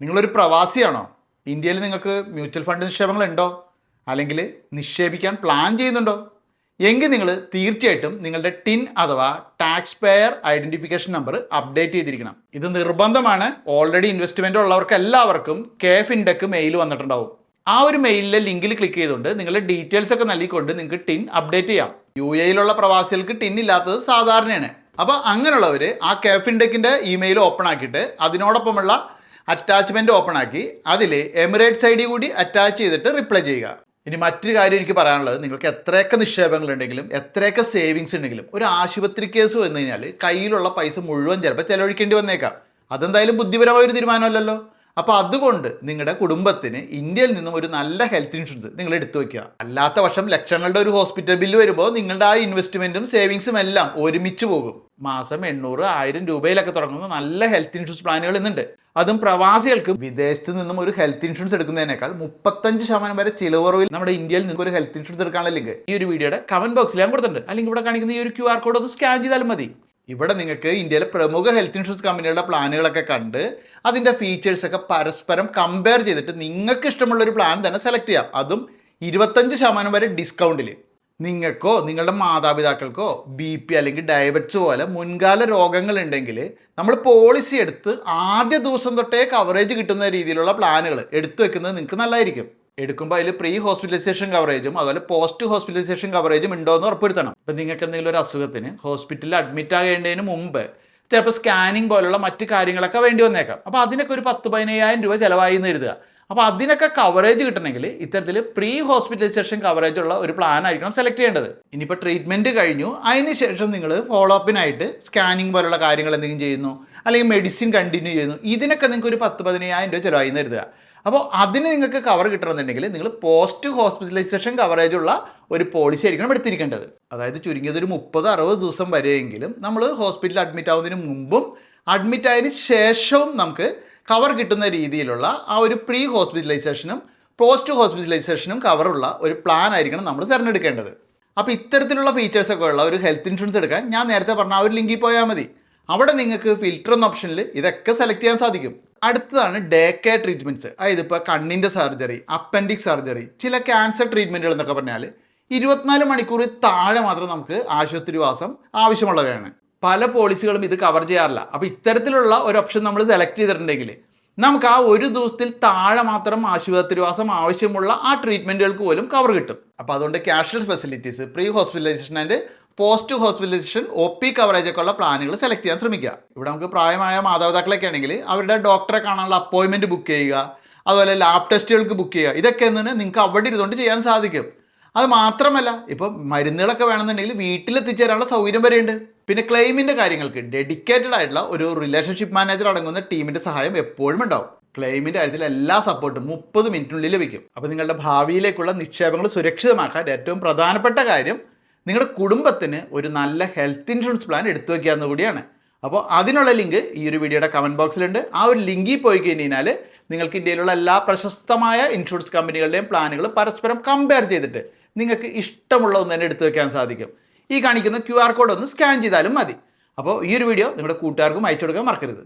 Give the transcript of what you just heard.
നിങ്ങളൊരു പ്രവാസിയാണോ? ഇന്ത്യയിൽ നിങ്ങൾക്ക് മ്യൂച്വൽ ഫണ്ട് നിക്ഷേപങ്ങളുണ്ടോ? അല്ലെങ്കിൽ നിക്ഷേപിക്കാൻ പ്ലാൻ ചെയ്യുന്നുണ്ടോ? എങ്കിൽ നിങ്ങൾ തീർച്ചയായിട്ടും നിങ്ങളുടെ ടിൻ അഥവാ tax payer identification number update ചെയ്തിരിക്കണം. ഇത് നിർബന്ധമാണ്. ഓൾറെഡി ഇൻവെസ്റ്റ്മെന്റ് ഉള്ളവർക്ക് എല്ലാവർക്കും കെ ഫിൻഡെക്ക് മെയിൽ വന്നിട്ടുണ്ടാവും. ആ ഒരു മെയിലിലെ ലിങ്കിൽ ക്ലിക്ക് ചെയ്തുകൊണ്ട് നിങ്ങളുടെ ഡീറ്റെയിൽസ് ഒക്കെ നൽകിക്കൊണ്ട് നിങ്ങൾക്ക് ടിൻ അപ്ഡേറ്റ് ചെയ്യാം. യു എയിലുള്ള പ്രവാസികൾക്ക് ടിൻ ഇല്ലാത്തത് സാധാരണയാണ്. അപ്പോൾ അങ്ങനെയുള്ളവർ ആ കെഫിൻഡെക്കിന്റെ ഇമെയിൽ ഓപ്പൺ ആക്കിയിട്ട് അതിനോടൊപ്പമുള്ള അറ്റാച്ച്മെന്റ് ഓപ്പൺ ആക്കി. അതിൽ എമിറേറ്റ്സ് ഐ ഡി കൂടി അറ്റാച്ച് ചെയ്തിട്ട് റിപ്ലൈ ചെയ്യുക. ഇനി മറ്റൊരു കാര്യം എനിക്ക് പറയാനുള്ളത്. നിങ്ങൾക്ക് എത്രയൊക്കെ നിക്ഷേപങ്ങൾ ഉണ്ടെങ്കിലും എത്രയൊക്കെ സേവിങ്സ് ഉണ്ടെങ്കിലും ഒരു ആശുപത്രി കേസ് വന്നു കഴിഞ്ഞാൽ കയ്യിലുള്ള പൈസ മുഴുവൻ ചിലപ്പോൾ ചിലവഴിക്കേണ്ടി വന്നേക്കാം. അതെന്തായാലും ബുദ്ധിപരമായ ഒരു തീരുമാനമല്ലല്ലോ. അപ്പോൾ അതുകൊണ്ട് നിങ്ങളുടെ കുടുംബത്തിന് ഇന്ത്യയിൽ നിന്നും ഒരു നല്ല ഹെൽത്ത് ഇൻഷുറൻസ് നിങ്ങൾ എടുത്തു വയ്ക്കുക അല്ലാത്ത പക്ഷം ലക്ഷങ്ങളുടെ ഒരു ഹോസ്പിറ്റൽ ബില്ല് വരുമ്പോൾ നിങ്ങളുടെ ആ ഇൻവെസ്റ്റ്മെന്റും സേവിങ്സും എല്ലാം ഒരുമിച്ച് പോകും. മാസം എണ്ണൂറ് ആയിരം രൂപയിലൊക്കെ തുടങ്ങുന്ന നല്ല ഹെൽത്ത് ഇൻഷുറൻസ് പ്ലാനുകൾ ഇന്നുണ്ട്. അതും പ്രവാസികൾക്ക് വിദേശത്ത് നിന്നും ഒരു ഹെൽത്ത് ഇൻഷുറൻസ് എടുക്കുന്നതിനേക്കാൾ മുപ്പത്തഞ്ച് ശതമാനം വരെ ചിലവറവിൽ നമ്മുടെ ഇന്ത്യയിൽ നിങ്ങൾക്ക് ഒരു ഹെൽത്ത് ഇൻഷുറൻസ് എടുക്കാനുള്ള ലിങ്ക്. ഈ ഒരു വീഡിയോയുടെ കമന്റ് ബോക്സിൽ ഞാൻ കൊടുത്തിട്ടുണ്ട്. അല്ലെങ്കിൽ ഇവിടെ കാണിക്കുന്ന ഈ ഒരു ക്യു ആർ കോഡ് ഒന്ന് സ്കാൻ ചെയ്താലും മതി. ഇവിടെ നിങ്ങൾക്ക് ഇന്ത്യയിലെ പ്രമുഖ ഹെൽത്ത് ഇൻഷുറൻസ് കമ്പനികളുടെ പ്ലാനുകളൊക്കെ കണ്ട് അതിന്റെ ഫീച്ചേഴ്സൊക്കെ പരസ്പരം കമ്പയർ ചെയ്തിട്ട് നിങ്ങൾക്ക് ഇഷ്ടമുള്ള ഒരു പ്ലാൻ തന്നെ സെലക്ട് ചെയ്യാം. അതും ഇരുപത്തഞ്ച് ശതമാനം വരെ ഡിസ്കൗണ്ടിൽ നിങ്ങൾക്കോ നിങ്ങളുടെ മാതാപിതാക്കൾക്കോ ബി പി അല്ലെങ്കിൽ ഡയബറ്റിസ് പോലെ മുൻകാല രോഗങ്ങളുണ്ടെങ്കിൽ നമ്മൾ പോളിസി എടുത്ത് ആദ്യ ദിവസം തൊട്ടേ കവറേജ് കിട്ടുന്ന രീതിയിലുള്ള പ്ലാനുകൾ എടുത്തു വെക്കുന്നത് നിങ്ങൾക്ക് നല്ലതായിരിക്കും. എടുക്കുമ്പോൾ അതിൽ പ്രീ ഹോസ്പിറ്റലൈസേഷൻ കവറേജും അതുപോലെ പോസ്റ്റ് ഹോസ്പിറ്റലൈസേഷൻ കവറേജും ഉണ്ടോ എന്ന് ഉറപ്പുവരുത്തണം. ഇപ്പം നിങ്ങൾക്ക് എന്തെങ്കിലും ഒരു അസുഖത്തിന് ഹോസ്പിറ്റലിൽ അഡ്മിറ്റ് ആകേണ്ടതിന് മുമ്പ് ചിലപ്പോൾ സ്കാനിങ് പോലുള്ള മറ്റ് കാര്യങ്ങളൊക്കെ വേണ്ടി വന്നേക്കാം. അപ്പോൾ അതിനൊക്കെ ഒരു പത്ത് പതിനയ്യായിരം രൂപ ചിലവായി എന്ന് കരുതുക. അപ്പോൾ അതിനൊക്കെ കവറേജ് കിട്ടണമെങ്കിൽ ഇത്തരത്തിൽ പ്രീ ഹോസ്പിറ്റലൈസേഷൻ കവറേജ് ഉള്ള ഒരു പ്ലാൻ ആയിരിക്കണം സെലക്ട് ചെയ്യേണ്ടത്. ഇനിയിപ്പോൾ ട്രീറ്റ്മെന്റ് കഴിഞ്ഞു അതിന് ശേഷം നിങ്ങൾ ഫോളോ അപ്പിനായിട്ട് സ്കാനിങ് പോലുള്ള കാര്യങ്ങൾ എന്തെങ്കിലും ചെയ്യുന്നു അല്ലെങ്കിൽ മെഡിസിൻ കണ്ടിന്യൂ ചെയ്യുന്നു ഇതിനൊക്കെ നിങ്ങൾക്ക് ഒരു പത്ത് പതിനയ്യായിരം രൂപ ചിലവായി എന്ന് കരുതുക. അപ്പോൾ അതിന് നിങ്ങൾക്ക് കവർ കിട്ടണമെന്നുണ്ടെങ്കിൽ നിങ്ങൾ പോസ്റ്റ് ഹോസ്പിറ്റലൈസേഷൻ കവറേജ് ഉള്ള ഒരു പോളിസി ആയിരിക്കണം എടുത്തിരിക്കേണ്ടത്. അതായത് ചുരുങ്ങിയത് ഒരു മുപ്പത് അറുപത് ദിവസം വരെയെങ്കിലും നമ്മൾ ഹോസ്പിറ്റലിൽ അഡ്മിറ്റ് ആവുന്നതിന് മുമ്പും അഡ്മിറ്റ് ആയതിന് ശേഷവും നമുക്ക് കവർ കിട്ടുന്ന രീതിയിലുള്ള ആ ഒരു പ്രീ ഹോസ്പിറ്റലൈസേഷനും പോസ്റ്റ് ഹോസ്പിറ്റലൈസേഷനും കവറുള്ള ഒരു പ്ലാൻ ആയിരിക്കണം നമ്മൾ തിരഞ്ഞെടുക്കേണ്ടത്. അപ്പോൾ ഇത്തരത്തിലുള്ള ഫീച്ചേഴ്സൊക്കെ ഉള്ള ഒരു ഹെൽത്ത് ഇൻഷുറൻസ് എടുക്കാൻ ഞാൻ നേരത്തെ പറഞ്ഞ ആ ഒരു ലിങ്കിൽ പോയാൽ മതി. അവിടെ നിങ്ങൾക്ക് ഫിൽറ്റർ എന്ന ഓപ്ഷനിൽ ഇതൊക്കെ സെലക്ട് ചെയ്യാൻ സാധിക്കും. അടുത്തതാണ് ഡേ കെയർ ട്രീറ്റ്മെന്റ്സ് അതായത് ഇപ്പോൾ കണ്ണിന്റെ സർജറി അപ്പൻഡിക് സർജറി ചില ക്യാൻസർ ട്രീറ്റ്മെന്റുകൾ എന്നൊക്കെ പറഞ്ഞാൽ ഇരുപത്തിനാല് മണിക്കൂർ താഴെ മാത്രം നമുക്ക് ആശുപത്രിവാസം ആവശ്യമുള്ളവയാണ്. പല പോളിസികളും ഇത് കവർ ചെയ്യാറില്ല. അപ്പോൾ ഇത്തരത്തിലുള്ള ഒരു ഓപ്ഷൻ നമ്മൾ സെലക്ട് ചെയ്തിട്ടുണ്ടെങ്കിൽ നമുക്ക് ആ ഒരു ദിവസത്തിൽ താഴെ മാത്രം ആശുപത്രിവാസം ആവശ്യമുള്ള ആ ട്രീറ്റ്മെന്റുകൾക്ക് പോലും കവർ കിട്ടും. അപ്പോൾ അതുകൊണ്ട് casual facilities pre hospitalisation and post hospitalisation O P കവറേജൊക്കെ ഉള്ള പ്ലാനുകൾ സെലക്ട് ചെയ്യാൻ ശ്രമിക്കുക. ഇവിടെ നമുക്ക് പ്രായമായ മാതാപിതാക്കളൊക്കെ ആണെങ്കിൽ അവരുടെ ഡോക്ടറെ കാണാനുള്ള അപ്പോയിൻമെന്റ് ബുക്ക് ചെയ്യുക അതുപോലെ ലാബ് ടെസ്റ്റുകൾക്ക് ബുക്ക് ചെയ്യുക. ഇതൊക്കെ തന്നെ നിങ്ങൾക്ക് അവിടെ ഇരുന്നുകൊണ്ട് ചെയ്യാൻ സാധിക്കും. അത് മാത്രമല്ല ഇപ്പം മരുന്നുകളൊക്കെ വേണമെന്നുണ്ടെങ്കിൽ വീട്ടിലെത്തിച്ചേരാനുള്ള സൗകര്യം വരെയുണ്ട്. പിന്നെ ക്ലെയിമിന്റെ കാര്യങ്ങൾക്ക് ഡെഡിക്കേറ്റഡ് ആയിട്ടുള്ള ഒരു റിലേഷൻഷിപ്പ് മാനേജർ അടങ്ങുന്ന ടീമിന്റെ സഹായം എപ്പോഴും ഉണ്ടാവും. ക്ലെയിമിന്റെ കാര്യത്തിൽ എല്ലാ സപ്പോർട്ടും മുപ്പത് മിനിറ്റിനുള്ളിൽ ലഭിക്കും. അപ്പോൾ നിങ്ങളുടെ ഭാവിയിലേക്കുള്ള നിക്ഷേപങ്ങൾ സുരക്ഷിതമാക്കാൻ ഏറ്റവും പ്രധാനപ്പെട്ട കാര്യം നിങ്ങളുടെ കുടുംബത്തിന് ഒരു നല്ല ഹെൽത്ത് ഇൻഷുറൻസ് പ്ലാൻ എടുത്തു വയ്ക്കുക കൂടിയാണ്. അപ്പോൾ അതിനുള്ള ലിങ്ക് ഈ ഒരു വീഡിയോയുടെ കമന്റ് ബോക്സിലുണ്ട് ആ ഒരു ലിങ്കിൽ പോയി കഴിഞ്ഞാൽ നിങ്ങൾക്ക് ഇന്ത്യയിലുള്ള എല്ലാ പ്രശസ്തമായ ഇൻഷുറൻസ് കമ്പനികളുടെയും പ്ലാനുകൾ പരസ്പരം കമ്പയർ ചെയ്തിട്ട് നിങ്ങൾക്ക് ഇഷ്ടമുള്ള ഒന്ന് തന്നെ എടുത്തു വെക്കാൻ സാധിക്കും. ഈ കാണിക്കുന്ന ക്യു ആർ കോഡ് ഒന്ന് സ്കാൻ ചെയ്താലും മതി. അപ്പോൾ ഈ ഒരു വീഡിയോ നിങ്ങളുടെ കൂട്ടുകാർക്കും അയച്ചു കൊടുക്കാൻ മറക്കരുത്.